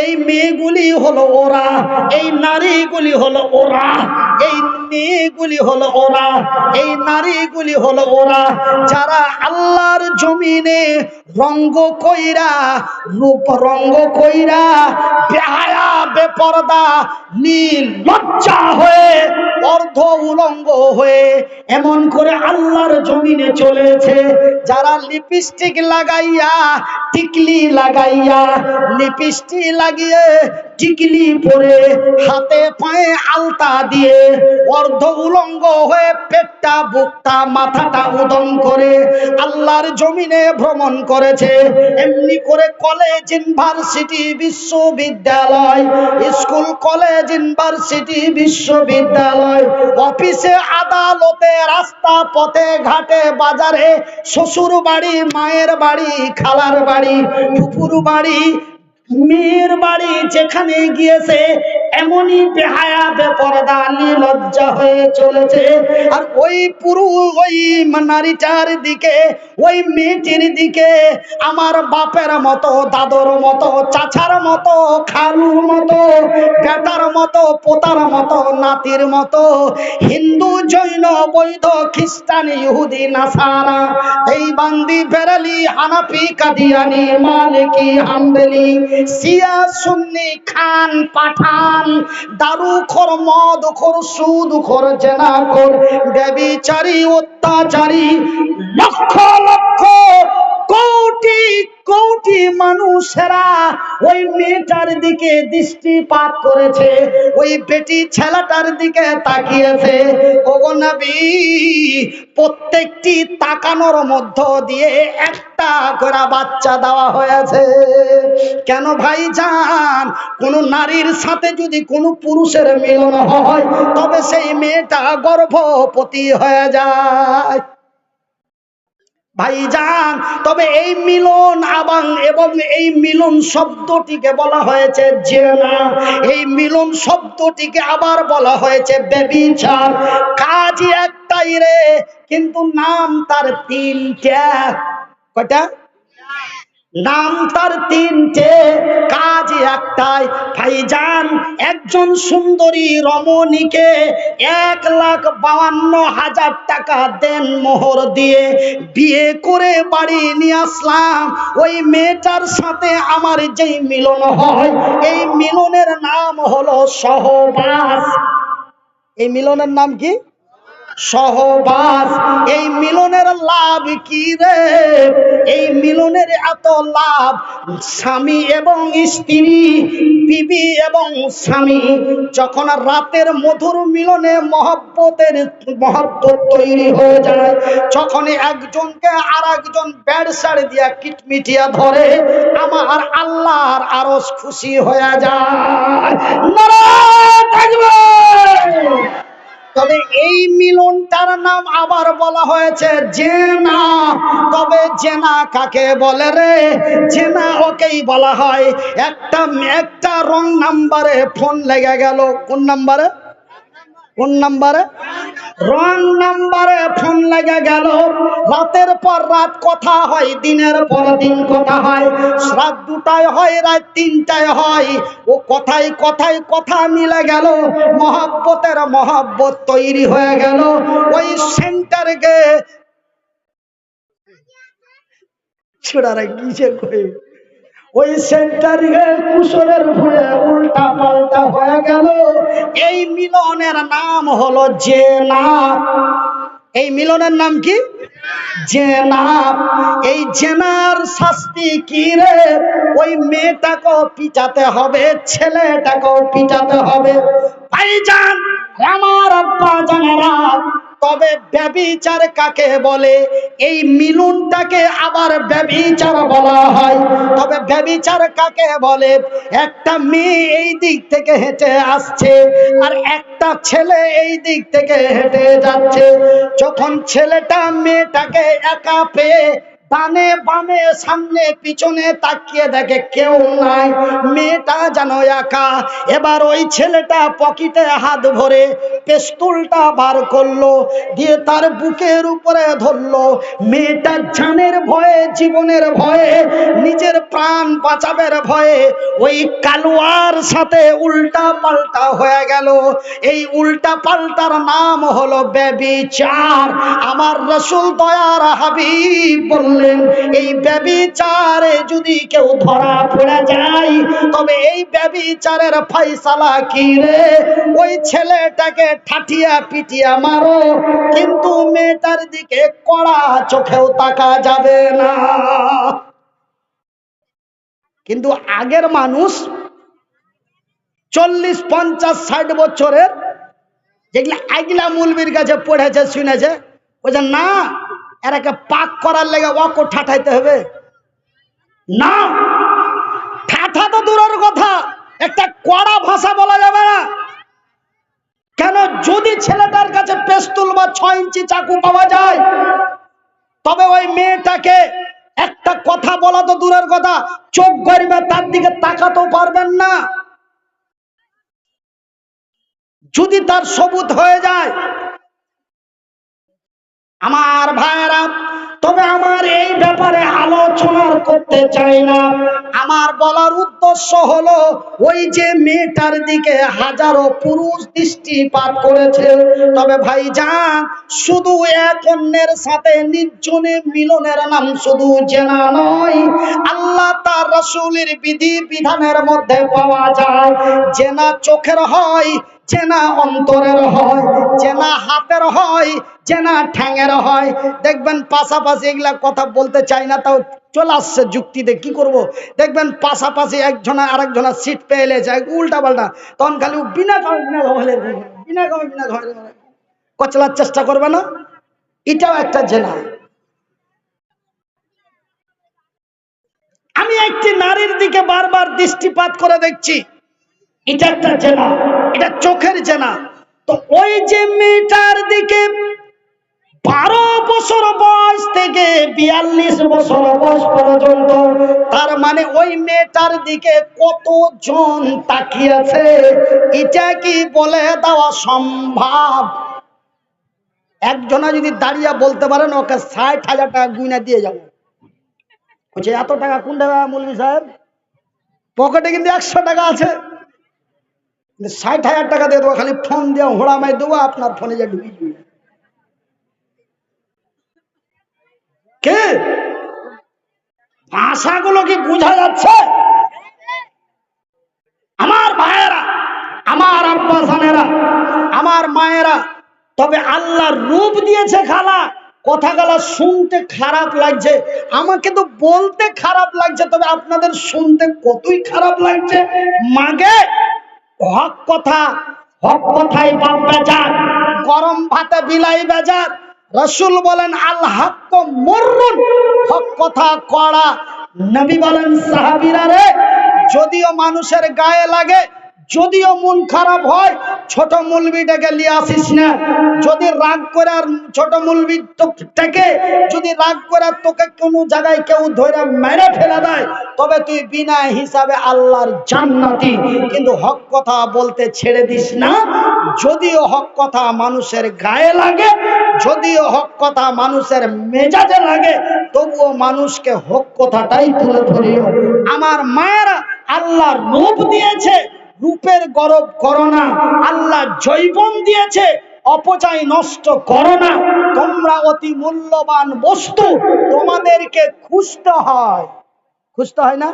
এই মেয়েগুলি হলো ওরা এই নারীগুলি হলো ওরা এই মেয়েগুলি হলো ওরা, এই নারীগুলি হলো ওরা যারা আল্লাহর জমিনে রঙ্গ কইরা, রূপ রঙ্গ কইরা বেহায়া, বেপরদা, নীল লজ্জা হয়ে, অর্ধ উলঙ্গ হয়ে এমন করে আল্লাহর জমিনে চলেছে। যারা লিপস্টিক লাগাইয়া, টিকলি লাগাইয়া লিপস্টিক লাগিয়ে টিকলি পরে হাতে পায়ে আলতা দিয়ে অর্ধ উলঙ্গ হয়ে পেটটা, বুকটা, মাথাটা উদম করে আল্লাহর জমিনে ভ্রমণ করেছে। এমনি করে কলেজ, ইউনিভার্সিটি, বিশ্ববিদ্যালয়, স্কুল, কলেজ, ইউনিভার্সিটি, বিশ্ববিদ্যালয়, অফিসে আদালতে, রাস্তা পথে, ঘাটে, বাজারে শ্বশুর বাড়ি মায়ের বাড়ি, খালার বাড়ি, ফুপুর বাড়ি মেয়ের বাড়ি যেখানে গিয়েছে, এমনই বেহায়া বেপরদা লজ্জা হয়ে চলেছে। আর ওই পুরু, ওই নারীটার দিকে, ওই মেয়েটির দিকে, আমার বাপের মতো, দাদর মতো, চাচার মতো, খালুর মতো, বেটার মতো, পোতার মতো, নাতির মতো, হিন্দু, জৈন, বৈধ, খ্রিস্টান, ইহুদি, নাসারা এই বান্দি বেরালি হানাফি, কাদিয়ানি, মালিকি, হামবেলি সিয়া সুন্নি, খান, পাঠান, দারু খর, মদ খর, সুদ খর জেনা খর, ব্যবিচারী, অত্যাচারী, লক্ষ লক্ষ কোটি কোটি মানুষেরা ওই মেয়েটার দিকে দৃষ্টিপাত করেছে, ওই বেটি ছেলেটার দিকে তাকিয়েছে। ওগো নবী, প্রত্যেকটি তাকানোর মধ্য দিয়ে একটা করে বাচ্চা দেওয়া হয়েছে। কেন ভাই যান কোন নারীর সাথে যদি কোনো পুরুষের মিলন হয়, তবে সেই মেয়েটা গর্ভবতী হয়ে যায়। ভাইজান, তবে এই মিলন আবাং এবং এই মিলন শব্দটিকে বলা হয়েছে জেনা। এই মিলন শব্দটিকে আবার বলা হয়েছে বেবিচার। কাজই একটাই রে, কিন্তু নাম তার তিনটা। কয়টা? নাম তার তিনটে, কাজ একটাই। ভাইজান, একজন সুন্দরী রমণীকে এক লাখ বাউান্ন হাজার টাকা দেন মোহর দিয়ে। বিয়ে করে বাড়ি নিয়ে আসলাম। ওই মেয়েটার সাথে আমার যেই মিলন হয়, এই মিলনের নাম হলো সহবাস। এই মিলনের নাম কি? সহবাস। এই মিলনের লাভ কি রে? এই মিলনের এত লাভ, স্বামী এবং স্ত্রী, বিবি এবং স্বামী, যখন রাতের মধুর মিলনে মহব্বতের, মহব্বত তৈরি হয়ে যায় যখন একজনকে আর একজন ব্যাড শাড়ি দিয়া কিটমিটিয়া ধরে, আমার আল্লাহর আরও খুশি হয়ে যায়। নারায়ণ তাকবীর! তবে এই মিলনটার নাম আবার বলা হয়েছে জেনা। তবে জেনা কাকে বলে রে? জেনা ওকেই বলা হয়। একটা একটা রং নাম্বারে ফোন লেগে গেল। কোন নাম্বারে? কোন নাম্বারে? রং নাম্বারে ফোন লেগে গেল। রাতের পর রাত কথা হয়, দিনের পর দিন কথা হয়। রাত দুটায় হয়, রাত তিনটায় হয়। ও কথায় কথায় কথা মিলে গেল। মহাব্বতের মহাব্বত তৈরি হয়ে গেল। ওই সেন্টারে গে ছোড়ারা কিসে কই? ওই সেন্টার কুশলের ভুলে উল্টা পাল্টা হয়ে গেল। এই মিলনের নাম হলো জেনা। এই মিলনের নাম কি? জেনাব, এই জেনার শাস্তি ওই মেয়েটাকেও পিটাতে হবে, ছেলেটাকেও পিটাতে হবে। ভাইজান, আমার আব্বা তবে ব্যবিচার কাকে বলে? এই মিলনটাকে আবার ব্যবিচার বলা হয়। তবে ব্যবিচার কাকে বলে? একটা মেয়ে এই দিক থেকে হেঁটে আসছে, আর একটা ছেলে এই দিক থেকে হেঁটে যাচ্ছে। যখন ছেলেটা মেয়েটাকে একা পেয়ে ডানে বামে, সামনে, পিছনে তাকিয়ে দেখে কেউ নাই। মেয়েটা যেন একা। এবার ওই ছেলেটা পকেটে হাত ভরে পেস্তুলটা বার করল, দিয়ে তার বুকের উপরে ধরলো। মেয়েটা জানের ভয়ে, জীবনের ভয়ে, নিজের প্রাণ বাঁচাবের ভয়ে ওই কালুয়ার সাথে উল্টা পাল্টা হয়ে গেল। এই উল্টা পাল্টার নাম হলো ব্যবিচার আমার রসুল দয়ার হাবিব বললেন এই ব্যবিচারে যদি কেউ ধরা পড়ে যায়, তবে এই ব্যবিচারের ফয়সালা কি রে? ওই ছেলেটাকে ঠাটিয়া পিটিয়া মারো, কিন্তু মেয়েটার দিকে কড়া চোখেও তাকা যাবে না। কিন্তু আগের মানুষ চল্লিশ, পঞ্চাশ, ষাট বছরের যেগুলা আগলা মুলবির কাছে পড়েছে, শুনেছে, বলছে, না এরাকে পাক করার লেগে অকো ঠাঠাইতে হবে। না, ঠাঠা তো দূরের কথা, একটা কড়া ভাষা বলা যাবে না। কেন যদি ছেলেটার কাছে পেস্তুল বা ছয় ইঞ্চি চাকু পাওয়া যায়, তবে ওই মেয়েটাকে একটা কথা বলা তো দূরের কথা, চোখ গড়বে তার দিকে তাকাতেও পারবেন না। যদি তার সবুত হয়ে যায় আমার ভাইয়েরা তবে আমার এই ব্যাপারে আলোচনা করতে চাই না। আমার বলার উদ্দেশ্য হলো, ওই যে মেয়েটার দিকে হাজারো পুরুষ দৃষ্টিপাত করেছে। তবে ভাই যান শুধু এক অন্যের সাথে নির্জনে মিলনের নাম শুধু জেনা নয়, আল্লাহ তার রসুলের বিধি বিধানের মধ্যে পাওয়া যায়। জেনা চোখের হয় চেনা অন্তরের হয় চেনা হাতের হয় চেনা ঠ্যাঙের হয়। দেখবেন পাশাপাশি এগুলা কথা বলতে চাই না, তাও চলে আসছে যুক্তিতে, কি করব? দেখবেন পাশাপাশি একজনা আরেকজনা সিট পেয়ে এলেছে উল্টা পাল্টা তখন খালি বিনা কামে বিনা ঘমলে বিনা কামে বিনা ঘমলে কচলার চেষ্টা করবে না? এটাও একটা জেনা। আমি একটি নারীর দিকে বারবার দৃষ্টিপাত করে দেখছি। এটা একটা জেনা, এটা চোখের জেনা। তো ওই যে মেয়েটার দিকে বারো বছর বয়স থেকে বিয়াল্লিশ বছর বয়স পর্যন্ত, তার মানে ওই মেয়েটার দিকে কতজন তাকিয়েছে, এটা কি বলে দেওয়া সম্ভব? একজনা যদি দাঁড়িয়ে বলতে পারেন ওকে ষাট হাজার টাকা গুইনা দিয়ে যাব। বলছে, এত টাকা কোন টাকা মৌলভী সাহেব? পকেটে কিন্তু একশো টাকা আছে। ষাট হাজার টাকা দিয়ে দেবো, খালি ফোন দিয়ে হোড়া মাই দেবো, আপনার ফোনে যা ঢুকিয়ে কে? ভাষাগুলো কি বোঝা যাচ্ছে? আমার ভাইয়েরা, আমার আব্বা সানেরা আমার মায়েরা, তবে আল্লাহ রূপ দিয়েছে খালা। কথা গালা শুনতে খারাপ লাগছে, আমাকে তো বলতে খারাপ লাগছে, তবে আপনাদের শুনতে কতই খারাপ লাগছে? মাগে, হক কথা, হক কথাই বাপ বেজার, গরম ভাতে বিলাই বেজার রসুল বলেন, আল হক মরুন হক কথা কড়া। নবী বলেন, সাহাবিরা রে, যদিও মানুষের গায়ে লাগে, যদিও মন খারাপ হয়, ছোট মুলবিটাকে নিয়ে আসিস না। যদি রাগ করে আর ছোট মুলবি থেকে যদি রাগ করে তোকে কোনো জায়গায় কেউ ধরে মেরে ফেলে দেয়, তবে তুই বিনা হিসাবে আল্লাহর জান্নাতি। কিন্তু হক কথা বলতে ছেড়ে দিস না। যদিও হক কথা মানুষের গায়ে লাগে যদিও হক কথা মানুষের মেজাজে লাগে তবুও মানুষকে হক কথাটাই তুলে ধরিও আমার মায়েরা আল্লাহ রূপ দিয়েছে, রূপের গরব করো না, আল্লাহ জৈবন দিয়েছে, অপচয় নষ্ট করো না। তোমরা অতি মূল্যবান বস্তু, তোমাদেরকে খুঁজতে হয়। খুঁজতে হয় না?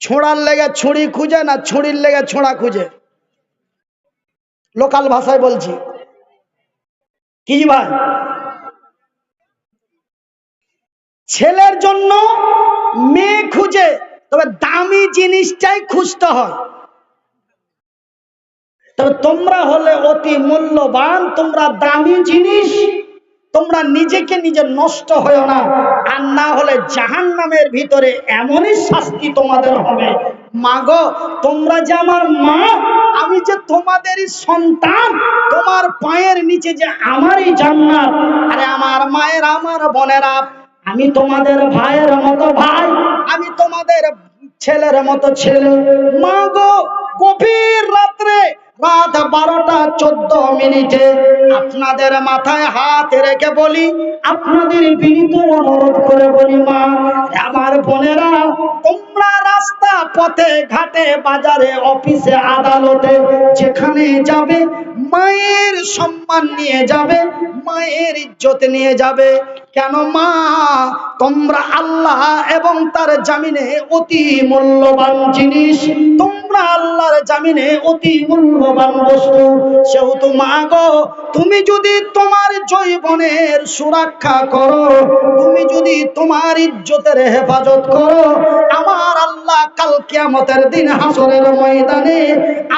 ছোঁড়ার লেগে ছুরি খুঁজে না ছুরির লেগে ছোঁড়া খুঁজে? লোকাল ভাষায় বলছি। কি ভাই? ছেলের জন্য মেয়ে খুঁজে, তবে দামি জিনিসটাই খুঁজতে হয়। তবে তোমরা হলে অতি মূল্যবান, তোমরা দামি জিনিস, তোমরা নিজেকে নিজে নষ্ট হয়েও না। আর না হলে জাহান নামের ভিতরে এমনই শাস্তি তোমাদের হবে। মা তোমরা যে আমার মা, আমি যে তোমাদেরই সন্তান, তোমার পায়ের নিচে যে আমারই জান্নাত, আরে আমার মায়ের, আমার বোনেরা, আমি তোমাদের ভাইয়ের মতো ভাই, আমি তোমাদের ছেলের মতো ছেলে। মা গভীর রাত্রে রাত বারোটা চোদ্দ মিনিটে আপনাদের মাথায় হাত রেখে বলি, আপনাদের বিনীত অনুরোধ করে বলি, মা আমার বোনেরা তোমরা রাস্তা পথে ঘাটে বাজারে অফিসে আদালতে যেখানে যাবে মায়ের সম্মান নিয়ে যাবে, মায়ের ইজ্জত নিয়ে যাবে। কেন মা? তোমরা আল্লাহ এবং তার জামিনে অতি মূল্যবান জিনিস। তোমরা আল্লাহর জামিনে অতি মূল্যবান বস্তু। সেহেতু মা গো, তুমি যদি তোমার জৈবনের সুরক্ষা করো, তুমি যদি তোমার ইজ্জতের হেফাজত করো, আমার আল্লাহ কাল কিয়ামতের দিন হাসরের ময়দানে,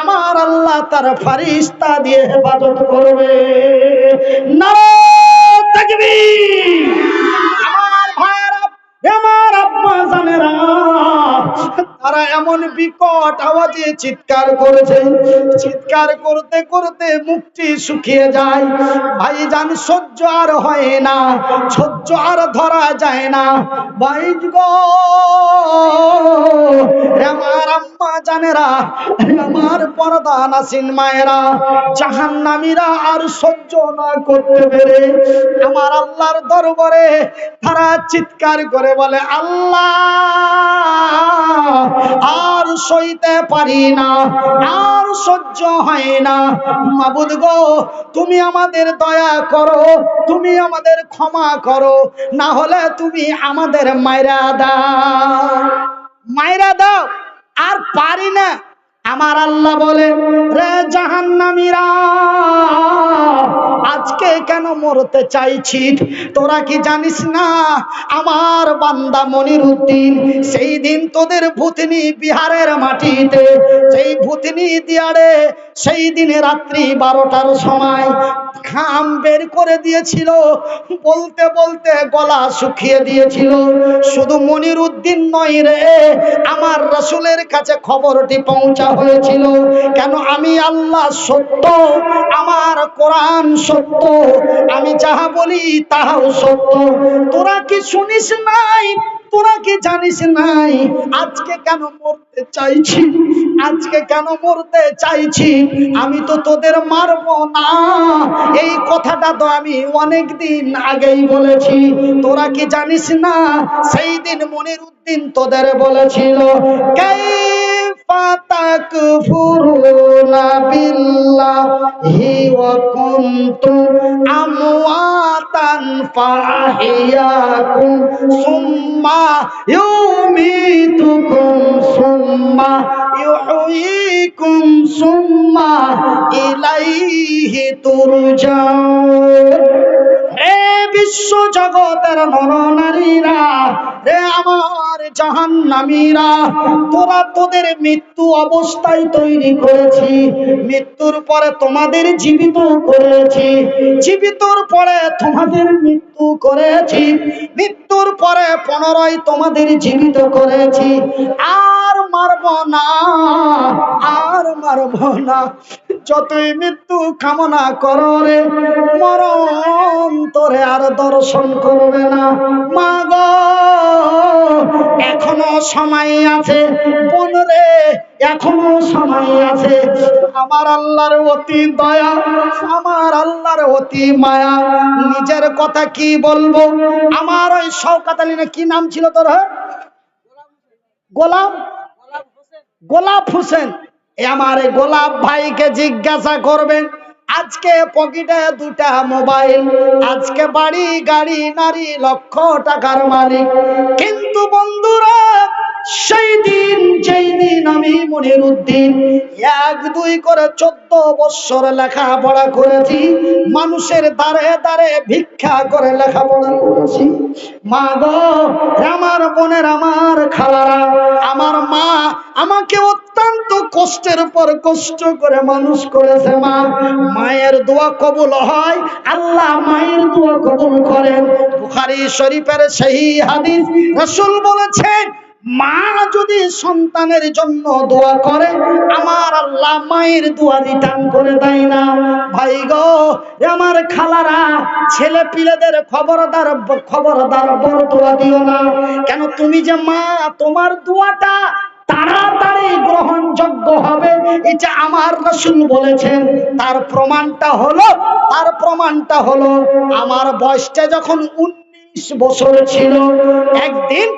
আমার আল্লাহ তার ফারিস্তা দিয়ে হেফাজত করবে। আমার ভাইয়েরা আমার আব্বা জানেরা। তারা এমন বিকট আওয়াজে চিৎকার করেছে। চিৎকার করতে করতে মুখটি শুকিয়ে যায়। ভাই জান সহ্য আর হয় না, সহ্য আর ধরা যায় না। ভাই আমার আম্মা জানেরা, আমার পর্দা নাসিন মায়েরা, জাহান্নামীরা আর সহ্য না করতে পেরে আমার আল্লাহর দরবারে তারা চিৎকার করে বলে, আল্লাহ! আর সইতে পারি না, আর সহ্য হয় না। মাবুদ গো, তুমি আমাদের দয়া করো, তুমি আমাদের ক্ষমা করো, না হলে তুমি আমাদের মায়েরা দাও। মায়েরা দাও, আর পারি না। আমার আল্লাহ বলে, রে জাহান্নামীরা, আজকে কেন মরতে চাইছি তোরা কি জানিস না, আমার বান্দা মনির উদ্দিন সেই দিন তোদের ভূতনি বিহারের মাটিতে সেই ভূতনি দিয়ারে সেই দিনে রাত্রি বারোটার সময় খাম বের করে দিয়েছিল, বলতে বলতে গলা শুকিয়ে দিয়েছিল। শুধু মনির উদ্দিন নয় রে, আমার রসুলের কাছে খবরটি পৌঁছা হয়েছিল। কেন আমি আল্লাহ সত্য? আমার কোরআন সত্য? আমি যাহা বলি তাহাও সত্য। তোরা কি শুনিস নাই? তোরা কি জানিস নাই? আজকে কেন মরতে চাইছি? আজকে কেন মরতে চাইছি? আমি তো তোদের মারবো না। এই কথাটা তো আমি অনেক দিন আগেই বলেছি। তোরা কি জানিস না? সেই দিন মনির উদ্দিন তোদের বলেছিল তাকফুরুনা বিল্লাহি ওয়া কুনতুম আমওয়াতান ফাহিয়াকুম সুম্মা ইউমিতুকুম সুম্মা ইউহয়িকুম সুম্মা ইলাইহি তুরজাউন। হে বিশ্ব জগতের নরনারীরা রে আমার জাহান্নামীরা, তোরা তোদের মৃত্যু অবস্থায় তৈরি করেছি। মৃত্যুর পরে তোমাদের জীবিত করেছি। জীবিতর পরে তোমাদের মৃত্যু করেছি। মৃত্যুর পরে পুনরায় তোমাদের জীবিত করেছি। আর মারব না, আর মারব না। যতই মৃত্যু কামনা করো রে, মরণ তোরে আর দর্শন করবে না। মা এখনও সময় আছে, বোন এখনও সময় আছে। আমার আল্লাহর অতি দয়া, আমার আল্লাহর অতি মায়া। নিজের কথা কি বলব? আমার ওই শওকাত আলী না কি নাম ছিল তোর? গোলাম? গোলাপ হোসেন। এ আমার গোলাপ ভাইকে জিজ্ঞাসা করবেন আজকে পকেটে দুটা মোবাইল আজকে বাড়ি গাড়ি নারী লক্ষ টাকার মালিক। কিন্তু বন্ধুরা সেই দিন, যেই দিন আমি মনির উদ্দিন এক, দুই করে চোদ্দ লেখাপড়া করেছি, মানুষের দ্বারে দ্বারে ভিক্ষা করে লেখাপড়া করেছি। মা গো, আমার বোনের, আমার খালারা, আমার মা আমাকে অত্যন্ত কষ্টের পর কষ্ট করে মানুষ করেছে মা। মায়ের দোয়া কবুল হয়, আল্লাহ মায়ের দোয়া কবুল করেন। বুখারী শরীফের সেই হাদিস রাসূল বলেছেন মা যদি সন্তানের জন্য দোয়া করে, আমার আল্লাহ মায়ের দোয়া রিটার্ন করে দেয় না। ভাই গো আমার খালারা, ছেলে পিলেদের খবরদার খবরদার বড় দোয়া দিও না। কেন তুমি যে মা, তোমার দোয়াটা তাড়াতাড়ি গ্রহণযোগ্য হবে এটা আমার রসুল বলেছেন, তার প্রমাণটা হলো, তার প্রমাণটা হলো, আমার বয়সটা যখন উনিশ বছর ছিল, একদিন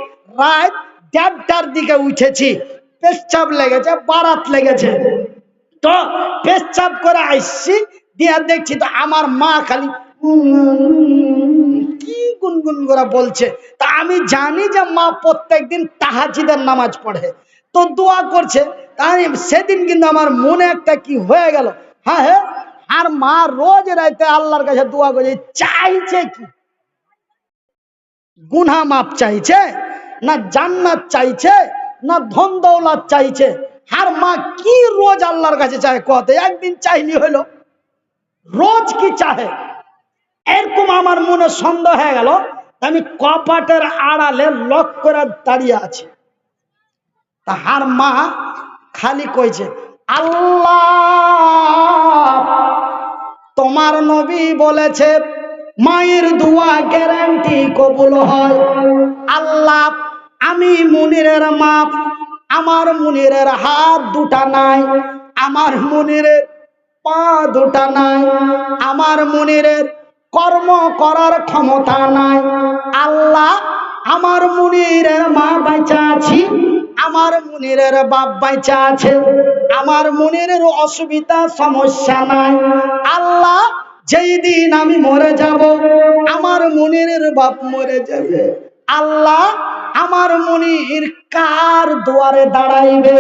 রাত দেড়টার দিকে উঠেছি, পেশাব লেগেছে, বারাত লেগেছে। তো পেশাব করে আসছি দিয়া দেখছি তো আমার মা খালি কি গুনগুন করে বলছে। তা আমি জানি যে মা প্রত্যেকদিন তাহাজিদের নামাজ পড়ে। তো দোয়া করছে তাই সেদিন কিন্তু আমার মনে একটা কি হয়ে গেল। হ্যাঁ হ্যাঁ আর মা রোজ রাইতে আল্লাহর কাছে দোয়া করছে, চাইছে কি? গুনা মাপ চাইছে? না জান্নাত চাইছে, না ধন দৌলত চাইছে। আর মা কি রোজ আল্লাহর কাছে চায় কত একদিন চাইনি হইল রোজ কি চাহে? এরকম আমার মনে সন্দেহ হয়ে গেল আমি কপাটের আড়ালে লক করে দাঁড়িয়ে আছি। তাহার মা খালি কইছে, আল্লাহ, তোমার নবী বলেছে, মায়ের দোয়া গ্যারান্টি কবুল হয়। আল্লাহ আমি মুনিরের মাপ, আমার মুনিরের হাত দুটা নাই, আমার মুনিরের পা দুটা নাই, আমার মুনিরের কর্ম করার ক্ষমতা নাই। আল্লাহ, আমার মুনিরের মা বাঁচা আছি, আমার মুনিরের বাপ বাঁচা আছে, আমার মুনিরের অসুবিধা, সমস্যা নাই। আল্লাহ, যেই দিন আমি মরে যাব, আমার মুনিরের বাপ মরে যাবে। আল্লাহ আমার মনির কার দুয়ারে দাঁড়াইবে?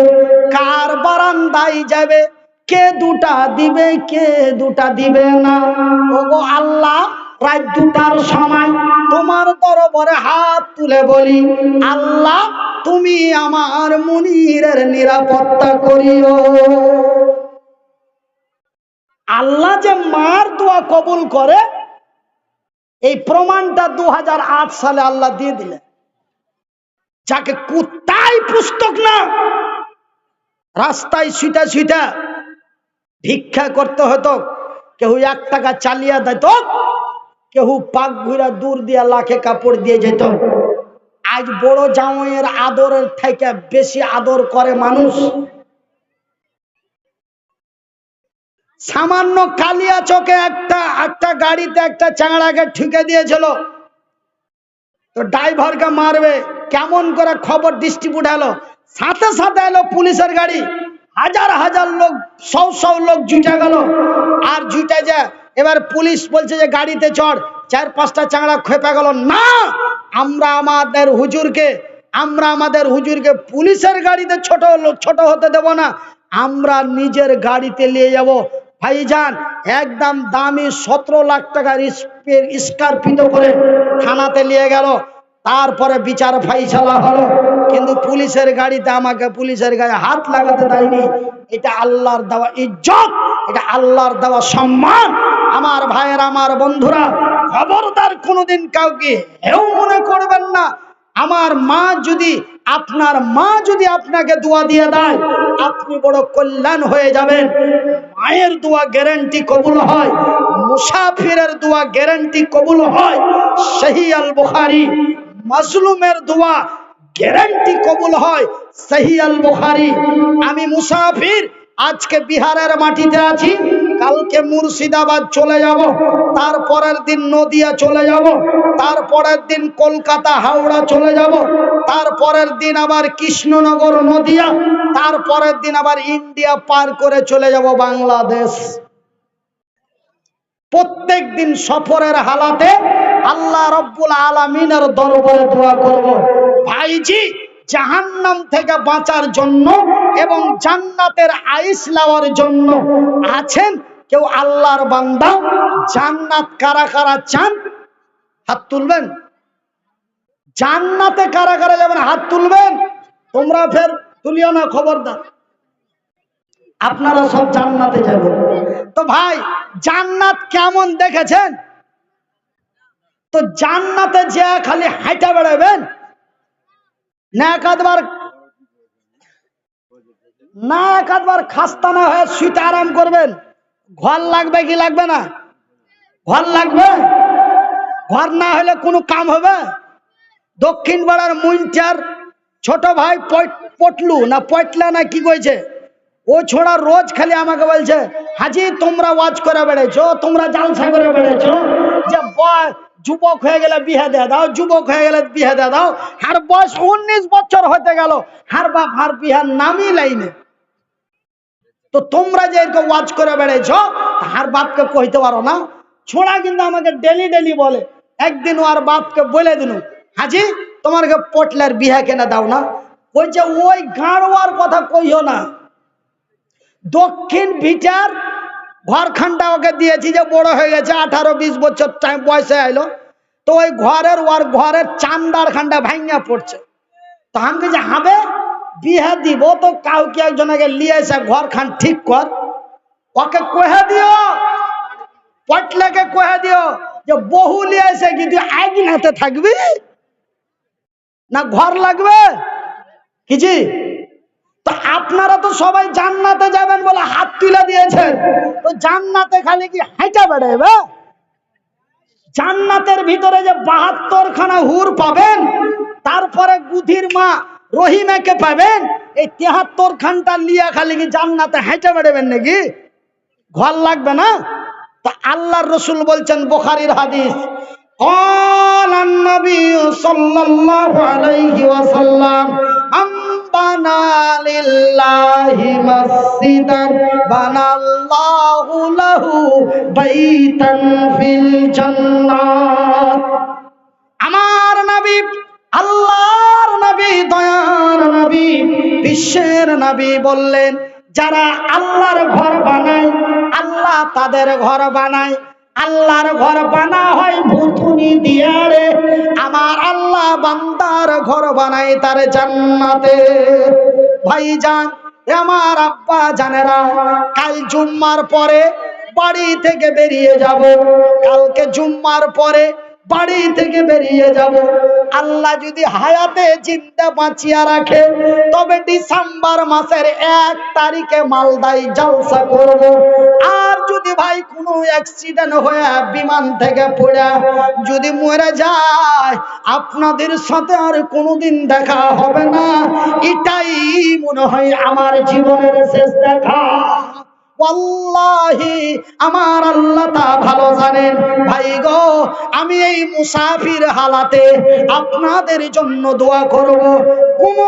কার বারান্দায় যাবে? কে দুটা দিবে, কে দুটা দিবে না? ওগো আল্লাহ, রাত দুটার সময় তোমার দরবারে হাত তুলে বলি, আল্লাহ, তুমি আমার মুনিরের নিরাপত্তা করিও। আল্লাহ যে মার দোয়া কবুল করে এই প্রমাণটা দু হাজার আট সালে আল্লাহ দিয়ে দিলেন। যাকে কোথায় পুস্তক না, রাস্তায় সুইটা সুইটা ভিক্ষা করতে হতো কেউ এক টাকা চালিয়ে দিত কেউ পাক ঘুরা দূর দিয়া লাখে কাপড় দিয়ে যেত। আজ বড় জামাইয়ের আদরের থেকে বেশি আদর করে মানুষ। সামান্য কালিয়া চোখে একটা একটা গাড়িতে একটা চাংড়াকে ঠুকে দিয়েছিল। তো ড্রাইভারকে মারবে, কেমন করে খবর ডিস্ট্রিবিউট হলো? সাথে সাথে এলো পুলিশের গাড়ি। হাজার হাজার লোক, সৌ সৌ লোক জুটে গেল। আর জুটে যে, এবার পুলিশ বলছে যে গাড়িতে চড়, চার পাঁচটা চাংড়া খেপে গেল। না! আমরা আমাদের হুজুরকে, আমরা আমাদের হুজুরকে পুলিশের গাড়িতে ছোট ছোট হতে দেব না। আমরা নিজের গাড়িতে নিয়ে যাব। ভাইজান, একদম দামি সতেরো লাখ টাকার স্করপিও করে থানাতে নিয়ে গেল। তারপরে বিচার ফাইসালা হলো। কিন্তু পুলিশের গাড়িতে আমাকে পুলিশের গায়ে হাত লাগাতে দেয়নি। এটা আল্লাহর দেওয়া ইজ্জত, এটা আল্লাহর দেওয়া সম্মান। আমার ভাইয়ের, আমার বন্ধুরা, খবরদার কোনোদিন কাউকে হেউ মনে করবেন না। আমার মা যদি আপনার মা যদি আপনাকে দোয়া দিয়ে দেয়, আপনি বড় কল্যাণ হয়ে যাবেন। মায়ের দোয়া গ্যারান্টি কবুল হয়, মুসাফিরের দোয়া গ্যারান্টি কবুল হয়। সহি আল বুখারি, মাজলুমের দোয়া গ্যারান্টি কবুল হয়। সহি আল বুখারি, আমি মুসাফির আজকে বিহারের মাটিতে আছি। কালকে মুর্শিদাবাদ চলে যাব, তারপরের দিন নদিয়া চলে যাব, তারপরের দিন কলকাতা, হাওড়া চলে যাব, তারপরের দিন আবার কৃষ্ণনগর, নদিয়া, তারপরের দিন আবার ইন্ডিয়া পার করে চলে যাব বাংলাদেশ। প্রত্যেক দিন সফরের হালাতে আল্লাহ রব্বুল আলমিনের দরবারে দোয়া করব। ভাইজি, জাহান্নাম থেকে বাঁচার জন্য এবং জান্নাতের আইস লাওয়ার জন্য আছেন কেউ আল্লাহর বান্দা, জান্নাত কারা কারা চান, হাত তুলবেন। জান্নাতে কারা কারা যাবেন, হাত তুলবেন। তোমরা ফের তুলিও না, খবরদার। আপনারা সব জান্নাতে যাবেন। তো ভাই, জান্নাত কেমন দেখেছেন? তো জান্নাতে যে খালি হাইটা বেড়াবেন? না একাধবার না একাধবার খাস্তা না হয়ে শুইতে আরাম করবেন? ঘর লাগবে কি লাগবে না? ঘর লাগবে? ঘর না হলে কোনো কাম হবে? দক্ষিণ পাড়ার মুইনচার ছোট ভাই পট- পটলু না পটলা না কি কইছে? ও ছোড়া রোজ খালি আমাকে বলছে, হাজি, তোমরা ওয়াজ করে বেড়েছো তোমরা জালসা করে বেড়েছো যে যুবক হয়ে গেলে বিয়ে দিয়ে দাও, যুবক হয়ে গেলে বিয়ে দিয়ে দাও, আর বয়স উনিশ বছর হতে গেল, হার বাপ, হার বিহার নামই লাইনে তো তোমরা যে এরকম ওয়াজ করে বেড়েছ তার বাপকে কইতে পারো না। ছোড়া কিন্তু আমাকে ডেলি ডেলি বলে, একদিন ওর বাপকে বলে দিল হাজি, তোমারকে পটলার বিহা কেনা দাও না। বলছে ওই গাঁড়োয়ার কথা কইও না। দক্ষিণ ভিটার ঘরখানটা ওকে দিয়েছি যে বড় হয়ে গেছে, আঠারো বিশ বছর টাইম বয়সে আইলো। তো ওই ঘরের ওর ঘরের চান্দার খানটা ভাঙ্গা পড়ছে। তো আমি যে হবে বিয়ে দিব তো কাউকে একজনকে নিয়ে এসে ঘর খান ঠিক কর। ওকে কহে দিও, পটলেকে কহে দিও যে বহু নিয়ে এসে কি তুই আইনাতে থাকবি? না ঘর লাগবে? কিজি তো আপনারা তো সবাই জান্নাতে যাবেন বলে হাত তুলে দিয়েছেন। তো জান্নাতে খালি কি হাইটা বেড়াবে জান্নাতের ভিতরে যে বাহাত্তর খানা হুর পাবেন, তারপরে গুধির মা রহিমাকে পাবেন এই তেহাত্তর খানটা লিয়া খালি কি জান্নাতে হেঁটে বেড়াবেন নাকি ঘর লাগবে না তা আল্লাহর রসুল বলছেন বোখারির হাদিস قال النبي صلى الله عليه وسلم من بنى لله مسجدا بنى الله له بيتا في الجنة আমার নবী আল্লাহর নবী, দয়ার নবী, বিশ্বের নবী বললেন, যারা আল্লাহর ঘর বানায়, আল্লাহ তাদের ঘর বানায়। আল্লাহর ঘর বানা হয় ভুতুনি দিয়া রে আমার আল্লাহ বান্দার ঘর বানায় তার জান্নাতে। ভাইজান, এ আমার আব্বা জানেরা, কাল জুম্মার পরে বাড়ি থেকে বেরিয়ে যাব। কালকে জুম্মার পরে বাড়ি থেকে বেরিয়ে যাব। আল্লাহ যদি হায়াতে চিন্তা বাঁচিয়ে রাখে, তবে ডিসেম্বর মাসের এক তারিখে মালদাই জলসা করব। আর যদি ভাই কোনো অ্যাক্সিডেন্ট হয়ে বিমান থেকে পড়ে, যদি মরে যায়, আপনাদের সাথে আর কোনোদিন দেখা হবে না। এটাই মনে হয় আমার জীবনের শেষ দেখা। ওয়াল্লাহি, আমার আল্লাহ তা ভালো জানেন। ভাই গো, আমি এই মুসাফির হালাতে আপনাদের জন্য দোয়া করব। কোন